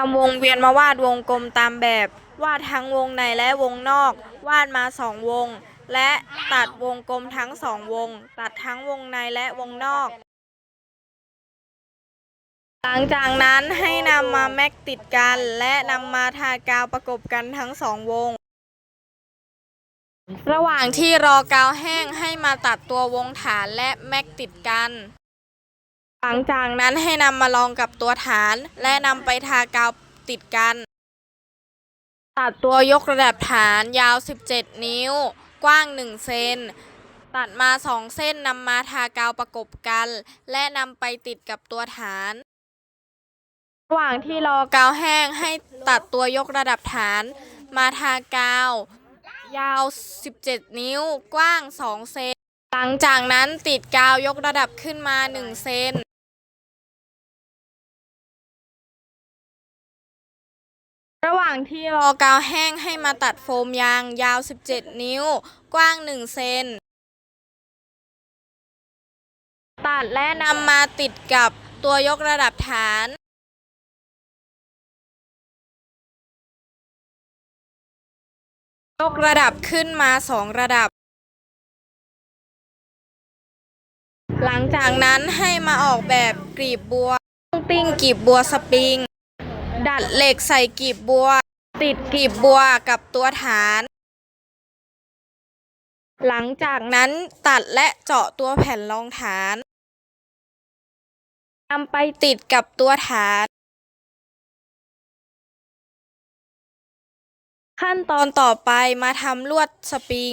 ตามวงเวียนมาวาดวงกลมตามแบบ วาดทั้งวงในและวงนอก วาดมาสองวง และตัดวงกลมทั้งสองวง ตัดทั้งวงในและวงนอก หลังจากนั้นให้นำมาแม็กติดกัน และนำมาทากาวประกบกันทั้งสองวง ระหว่างที่รอกาวแห้งให้มาตัดตัววงฐานและแม็กติดกัน หลังจากนั้นให้นำมาลองกับตัวฐาน และนำไปทากาวติดกัน ตัดตัวยกระดับฐานยาว 17 นิ้ว กว้าง 1 เซน ตัดมา 2 เส้นนำมาทากาวประกบกัน และนำไปติดกับตัวฐาน ระหว่างที่รอกาวแห้งให้ตัดตัวยกระดับฐาน มาทากาว ยาว 17 นิ้ว กว้าง 2 เซนหลังจากนั้นติดกาวยกระดับขึ้นมา 1 เซนางที่รอกาวแห้งให้มาตัดโฟมยางยาว 17 นิ้ว กว้าง 1 เซน ตัดและนำมาติดกับตัวยกระดับฐาน ยกระดับขึ้นมา 2 ระดับ หลังจากนั้นให้มาออกแบบกลีบบัวตุ้งติ้งกลีบบัวสปริงดัดเหล็กใส่กลีบบัว ติดกลีบบัวกับตัวฐาน หลังจากนั้นตัดและเจาะตัวแผ่นรองฐานนำไปติดกับตัวฐาน ขั้นตอนต่อไปมาทำลวดสปริง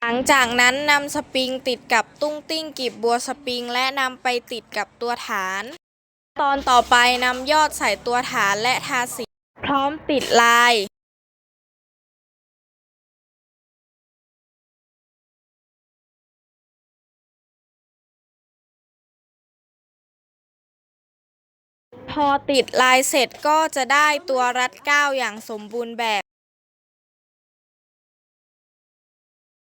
หลังจากนั้นนำสปริงติดกับตุ้งติ้งกีบบัวสปริง และนำไปติดกับตัวฐาน ตอนต่อไปนำยอดใส่ตัวฐานและทาสี ร้อมติดลายพอติดลายเสร็จก็จะได้ตัวรัดเก้าอย่างสมบูรณ์แบบ